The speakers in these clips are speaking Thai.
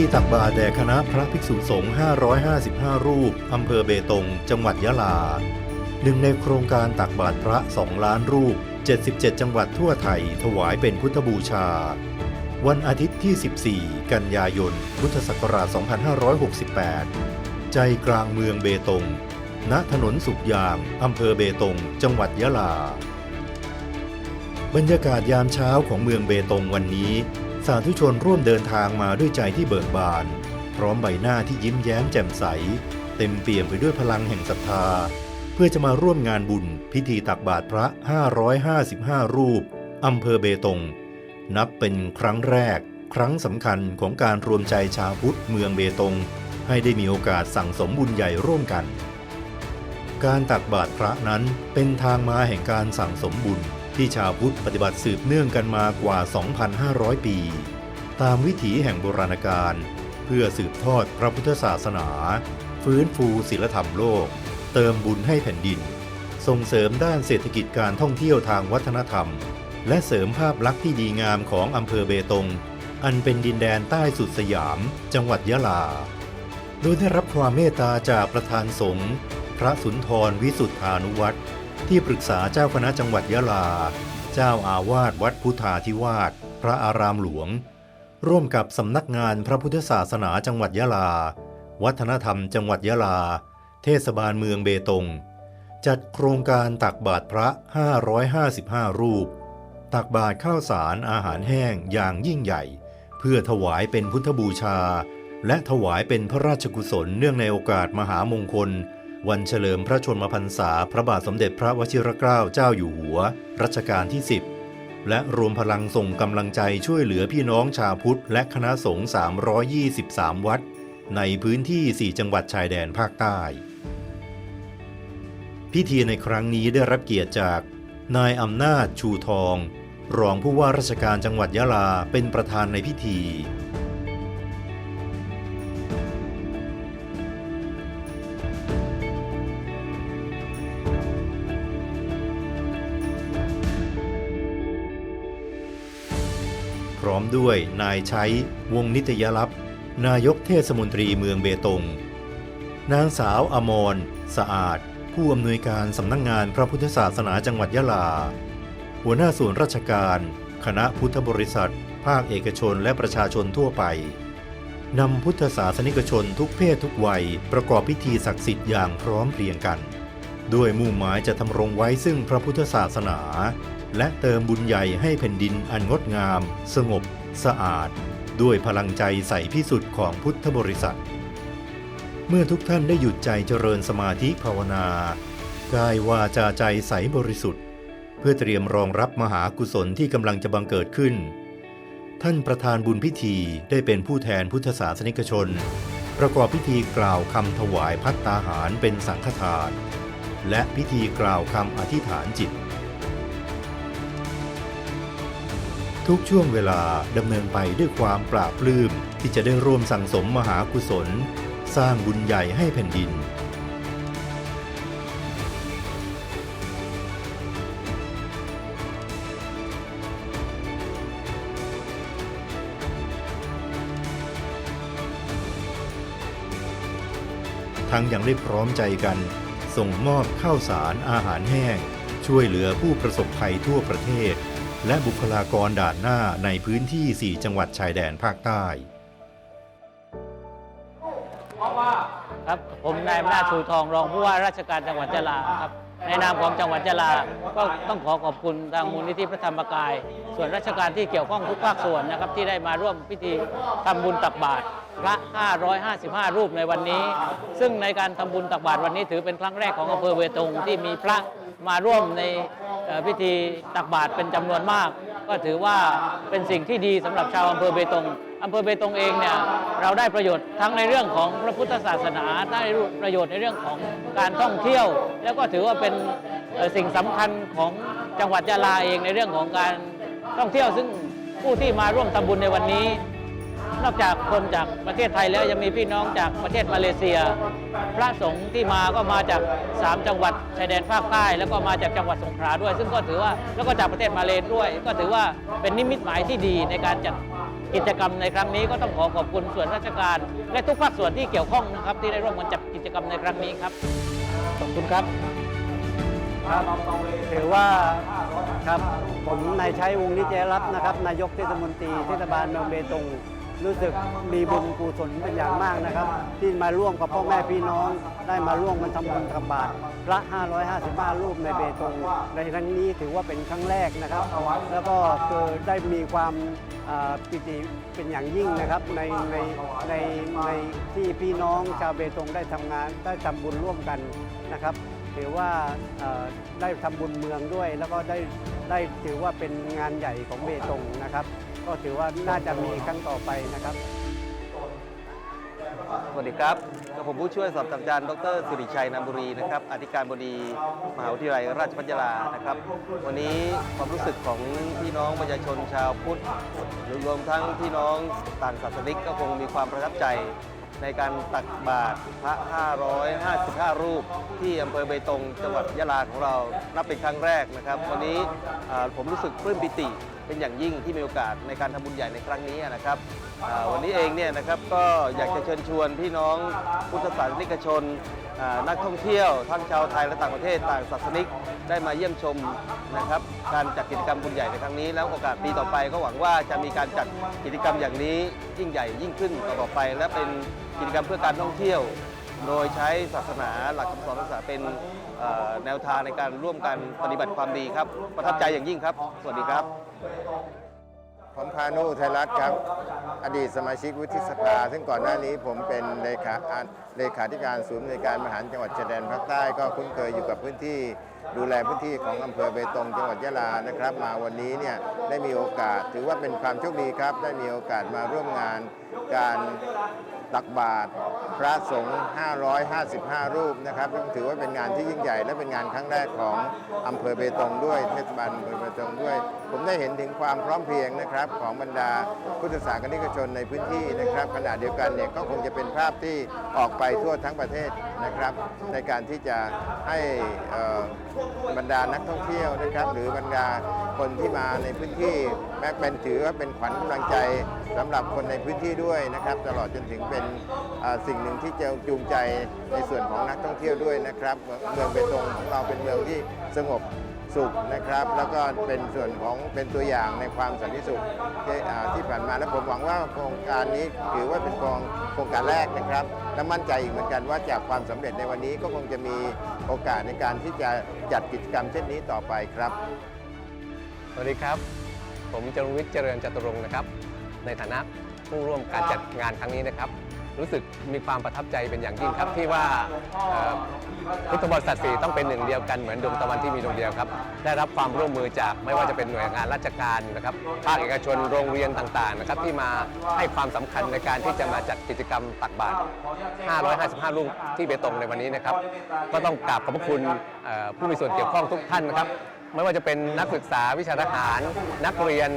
ธีตักบาตรแด่คณะพระภิกษุสงฆ์555 รูป อำเภอเบตง จังหวัดยะลา หนึ่งในโครงการตักบาตรพระ 2 ล้านรูป 77 จังหวัดทั่วไทย ถวายเป็นพุทธบูชา วันอาทิตย์ที่ 14 กันยายน พุทธศักราช 2568 ใจกลางเมืองเบตง ณ ถนนสุขยาง อำเภอเบตง จังหวัดยะลา บรรยากาศยามเช้าของเมืองเบตงวันนี้าธุชนร่วมเดินทางมาด้วยใจที่เบิกบาน พร้อมใบหน้าที่ยิ้มแย้มแจ่มใส เต็มเปี่ยมไปด้วยพลังแห่งศรัทธา เพื่อจะมาร่วมงานบุญ พิธีตักบาตรพระ 555 รูปอำเภอเบตง นับเป็นครั้งแรก ครั้งสำคัญของการรวมใจชาวพุทธเมืองเบตง ให้ได้มีโอกาสสั่งสมบุญใหญ่ร่วมกัน การตักบาตรพระนั้นเป็นทางมาแห่งการสั่งสมบุญ ที่ชาวพุทธปฏิบัติสืบเนื่องกันมากว่า 2,500 ปี ตามวิถีแห่งโบราณกาลเพื่อสืบทอดพระพุทธศาสนา ฟื้นฟูศิลธรรมโลก เติมบุญให้แผ่นดิน ส่งเสริมด้านเศรษฐกิจการท่องเที่ยวทางวัฒนธรรม และเสริมภาพลักษณ์ที่ดีงามของอำเภอเบตง อันเป็นดินแดนใต้สุดสยาม จังหวัดยะลา โดยได้รับความเมตตาจากประธานสงฆ์พระสุนทรวิสุทธานุวัตร ที่ปรึกษาเจ้าคณะจังหวัดยะลา เจ้าอาวาสวัดพุทธาธิวาสพระอารามหลวง ร่วมกับสำนักงานพระพุทธศาสนาจังหวัดยะลา วัฒนธรรมจังหวัดยะลา เทศบาลเมืองเบตง จัดโครงการตักบาตรพระ 555 รูป ตักบาตรข้าวสารอาหารแห้งอย่างยิ่งใหญ่ เพื่อถวายเป็นพุทธบูชา และถวายเป็นพระราชกุศลเนื่องในโอกาสมหามงคล วันเฉลิมพระชนมพรรษาพระบาทสมเด็จพระวชิรเกล้าเจ้าอยู่หัว รัชกาลที่ 10 และรวมพลังส่งกำลังใจช่วยเหลือพี่น้องชาวพุทธ และคณะสงฆ์323 วัด ในพื้นที่ 4 จังหวัดชายแดนภาคใต้ พิธีในครั้งนี้ได้รับเกียรติจาก นายอำนาจชูทอง รองผู้ว่าราชการจังหวัดยะลาเป็นประธานในพิธี มด้วยนายใชัยวงนิตยลับนายกเทศมนตรีเมืองเบตง นางสาวอมร สะอาด ผู้อำนวยการสำนักงงานพระพุทธศาสนาจังหวัดยะลา หัวหน้าส่วนราชการ คณะพุทธบริษัท ภาคเอกชนและประชาชนทั่วไปนำพุทธศาสนิกชนทุกเพศทุกวัยประกอบพิธีศักดิ์สิทธิ์อย่างพร้อมเพรียงกัน ด้วยมุ่งหมายจะทำรงไว้ซึ่งพระพุทธศาสนา และเติมบุญใหญ่ให้แผ่นดินอันงดงาม สงบ สะอาด ด้วยพลังใจใส่พิสุทธิ์ของพุทธบริษัท เมื่อทุกท่านได้หยุดใจเจริญสมาธิภาวนากายวาจาใจใสบริสุทธิ์ เพื่อเตรียมรองรับมหากุศลที่กำลังจะบังเกิดขึ้น ท่านประธานบุญพิธีได้เป็นผู้แทนพุทธศาสนิกชน ประกอบพิธีกล่าวคำถวายพัตตาหารเป็นสังฆทาน และพิธีกล่าวคำอธิษฐานจิต ทุกช่วงเวลาดำเนินไปด้วยความปราบปลื้มที่จะได้ร่วมสั่งสมมหากุศล สร้างบุญใหญ่ให้แผ่นดิน ทั้งยังได้พร้อมใจกัน ส่งมอบข้าวสารอาหารแห้ง ช่วยเหลือผู้ประสบภัยทั่วประเทศ และบุคลากรด่านหน้าในพื้นที่ 4 จังหวัดชายแดนภาคใต้ครับผมนายอำนาจชูทองรองผู้ว่าราชการจังหวัดยะลาครับในนามของจังหวัดยะลาก็ต้องขอขอบคุณทางมูลนิธิพระธรรมกาย ส่วนราชการที่เกี่ยวข้องทุกภาคส่วนนะครับที่ได้มาร่วมพิธีทำบุญตักบาตรพระ 555 รูปในวันนี้ ซึ่งในการทำบุญตักบาตรวันนี้ถือเป็นครั้งแรกของอำเภอเวตงที่มีพระมาร่วมใน พิธีตักบาตรเป็นจำนวนมาก ก็ถือว่าเป็นสิ่งที่ดีสำหรับชาวอำเภอเบตงอำเภอเบตงเองเนี่ยเราได้ประโยชน์ทั้งในเรื่องของพระพุทธศาสนาได้ประโยชน์ในเรื่องของการท่องเที่ยว แล้วก็ถือว่าเป็นสิ่งสำคัญของจังหวัดยะลาเองในเรื่องของการท่องเที่ยวซึ่งผู้ที่มาร่วมทำบุญในวันนี้ นอกจากคนจากประเทศไทยแล้วยังมีพี่น้องจากประเทศมาเลเซีย พระสงฆ์ที่มาก็มาจาก 3 จังหวัดชายแดนภาคใต้ แล้วก็มาจากจังหวัดสงขลาด้วย ซึ่งก็ถือว่าแล้วก็จากประเทศมาเลด้วย ก็ถือว่าเป็นนิมิตหมายที่ดีในการจัดกิจกรรมในครั้งนี้ก็ต้องขอขอบคุณส่วนราชการ และทุกภาคส่วนที่เกี่ยวข้องนะครับ ที่ได้ร่วมกันจัดกิจกรรมในครั้งนี้ครับขอบคุณครับครับถือว่าครับผมนายชัยวงนิจรัตน์นะครับนายกเทศมนตรีเทศบาลเมืองเบตง รู้สึกมีบุญกุศลเป็นอย่างมากนะครับ ที่มาร่วมกับพ่อแม่พี่น้อง ได้มาร่วมกันทำบุญตักบาตรพระ 555 รูปในเบตงในครั้งนี้ถือว่าเป็นครั้งแรกนะครับ แล้วก็คือได้มีความอ่าปิติเป็นอย่างยิ่งนะครับในในในในที่พี่น้องชาวเบตงได้ทำงานได้ทำบุญร่วมกันนะครับถือว่าได้ทำบุญเมืองด้วย แล้วก็ได้ได้ถือว่าเป็นงานใหญ่ของเบตงนะครับ ก็ถือว่าน่าจะมีครั้งต่อไปนะครับ สวัสดีครับกับผมผู้ช่วยศาสตราจารย์ดรสิริชัยนามบุรีนะครับอธิการบดีมหาวิทยาลัยราชภัฏยาลานะครับ วันนี้ความรู้สึกของพี่น้องประชาชนชาวพุทธหรือรวมทั้งพี่น้องต่างศาสนิกก็คงมีความประทับใจในการตักบาตรพระ 555 รูป ที่อำเภอเบตง จังหวัดยะลาของเรา นับเป็นครั้งแรกนะครับ วันนี้ผมรู้สึกปลื้มปิติ เป็นอย่างยิ่งที่มีโอกาสในการทำบุญใหญ่ในครั้งนี้นะครับอ่าวันนี้เองเนี่ยนะครับก็อยากจะเชิญชวนพี่น้องพุทธศาสนิกชนอ่านักท่องเที่ยวทั้งชาวไทยและต่างประเทศต่างศาสนิกได้มาเยี่ยมชมนะครับการจัดกิจกรรมบุญใหญ่ในครั้งนี้ แล้วโอกาสปีต่อไปก็หวังว่าจะมีการจัดกิจกรรมอย่างนี้ยิ่งใหญ่ยิ่งขึ้นต่อไป และเป็นกิจกรรมเพื่อการท่องเที่ยว โดยใช้ศาสนาหลักคำสอนศาสนาเป็น แนวทางในการร่วมกันปฏิบัติความดีครับ ประทับใจอย่างยิ่งครับ สวัสดีครับ ผมพานุไทยรัฐครับ อดีตสมาชิกวุฒิสภา ซึ่งก่อนหน้านี้ผมเป็นเลขาอ่า เลขาธิการศูนย์ในการบริหารจังหวัดชายแดนภาคใต้ก็คุ้นเคยอยู่กับพื้นที่ ดูแลพื้นที่ของอำเภอเบตงจังหวัดยะลานะครับ มาวันนี้เนี่ยได้มีโอกาสถือว่าเป็นความโชคดีครับ ได้มีโอกาสมาร่วมงานการตักบาตรพระสงฆ์ 555 รูปนะครับซึ่งถือว่าเป็นงานที่ยิ่งใหญ่ และเป็นงานครั้งแรกของอำเภอเบตงด้วย เทศบาลอำเภอเบตงด้วย ผมได้เห็นถึงความพร้อมเพรียงนะครับของบรรดาพุทธศาสนิกชนในพื้นที่นะครับขณะเดียวกันเนี่ยก็คงจะเป็นภาพที่ออกไปทั่วทั้งประเทศนะครับ ในการที่จะให้บรรดานักท่องเที่ยวนะครับ หรือบรรดาคนที่มาในพื้นที่แม้เป็นถือว่าเป็นขวัญกำลังใจสำหรับคนในพื้นที่ด้วยนะครับ ตลอดจนถึงเป็นสิ่งหนึ่งที่จะจูงใจในส่วนของนักท่องเที่ยวด้วยนะครับ เมืองเบตงของเราเป็นเมืองที่สงบ สุขนะครับ แล้วก็เป็นส่วนของเป็นตัวอย่างในความสันติสุขที่ที่ผ่านมาและผมหวังว่าโครงการนี้ถือว่าเป็นโครงโครงการแรกนะครับและมั่นใจอีกเหมือนกันว่าจากความสำเร็จในวันนี้ก็คงจะมีโอกาสในการที่จะจัดกิจกรรมเช่นนี้ต่อไปครับ สวัสดีครับ ผมจรุวิทย์เจริญจตุรงค์นะครับ ในฐานะผู้ร่วมการจัดงานครั้งนี้นะครับ รู้สึกมีความประทับใจเป็นอย่างยิ่งครับที่ว่าเอ่อพุทธบริษัทสี่ต้องเป็นหนึ่งเดียวกันเหมือนดวงตะวันที่มีดวงเดียวครับได้รับความร่วมมือจากไม่ว่าจะเป็นหน่วยงานราชการนะครับภาคเอกชนโรงเรียนต่างๆนะครับที่มาให้ความสำคัญในการที่จะมาจัดกิจกรรมตักบาตร555รูปที่เบตงในวันนี้นะครับ ก็ต้องกราบขอบพระคุณเอ่อผู้มีส่วนเกี่ยวข้องทุกท่านนะครับไม่ว่าจะเป็นนักศึกษาวิชาทหาร นักเรียน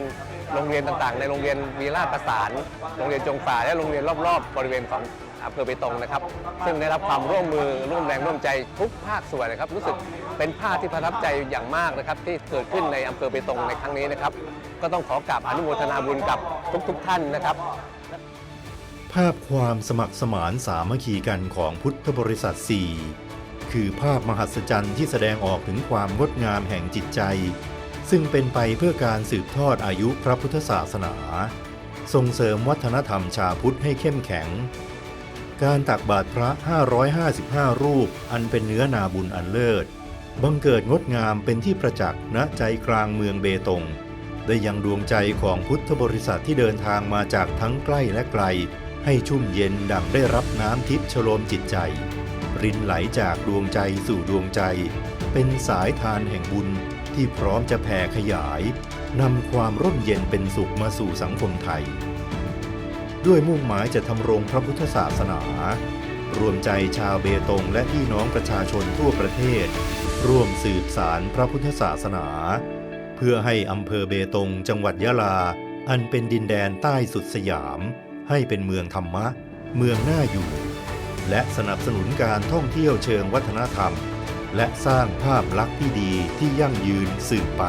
โรงเรียนต่างๆ ในโรงเรียนวีราประสาน โรงเรียนจงฝ่าและโรงเรียนรอบๆ บริเวณของอำเภอเบตงนะครับ ซึ่งได้รับความร่วมมือร่วมแรงร่วมใจทุกภาคส่วนนะครับ รู้สึกเป็นภาพที่ประทับใจอย่างมากนะครับ ที่เกิดขึ้นในอำเภอเบตงในครั้งนี้นะครับ ก็ต้องขอกราบอนุโมทนาบุญกับทุก ๆ ท่านนะครับ ภาพความสมัครสมานสามัคคีกันของพุทธบริษัท 4 คือภาพมหัศจรรย์ที่แสดงออกถึงความงดงามแห่งจิตใจ ซึ่งเป็นไปเพื่อการสืบทอดอายุพระพุทธศาสนา ส่งเสริมวัฒนธรรมชาพุทธให้เข้มแข็ง การตักบาตรพระ 555 รูปอันเป็นเนื้อนาบุญอันเลิศ บังเกิดงดงามเป็นที่ประจักษ์ณใจกลางเมืองเบตง ได้ยังดวงใจของพุทธบริษัทที่เดินทางมาจากทั้งใกล้และไกล ให้ชุ่มเย็นดังได้รับน้ำทิพย์ชโลมจิตใจ รินไหลจากดวงใจสู่ดวงใจ เป็นสายทานแห่งบุญ ที่พร้อมจะแผ่ขยายนำความร่มเย็นเป็นสุขมาสู่สังคมไทย ด้วยมุ่งหมายจะทำรงพระพุทธศาสนา รวมใจชาวเบตงและพี่น้องประชาชนทั่วประเทศ ร่วมสืบสารพระพุทธศาสนา เพื่อให้อำเภอเบตงจังหวัดยะลา อันเป็นดินแดนใต้สุดสยาม ให้เป็นเมืองธรรมะ เมืองน่าอยู่ และสนับสนุนการท่องเที่ยวเชิงวัฒนธรรม และสร้างภาพลักษณ์ที่ดีที่ยั่งยืนสืบไป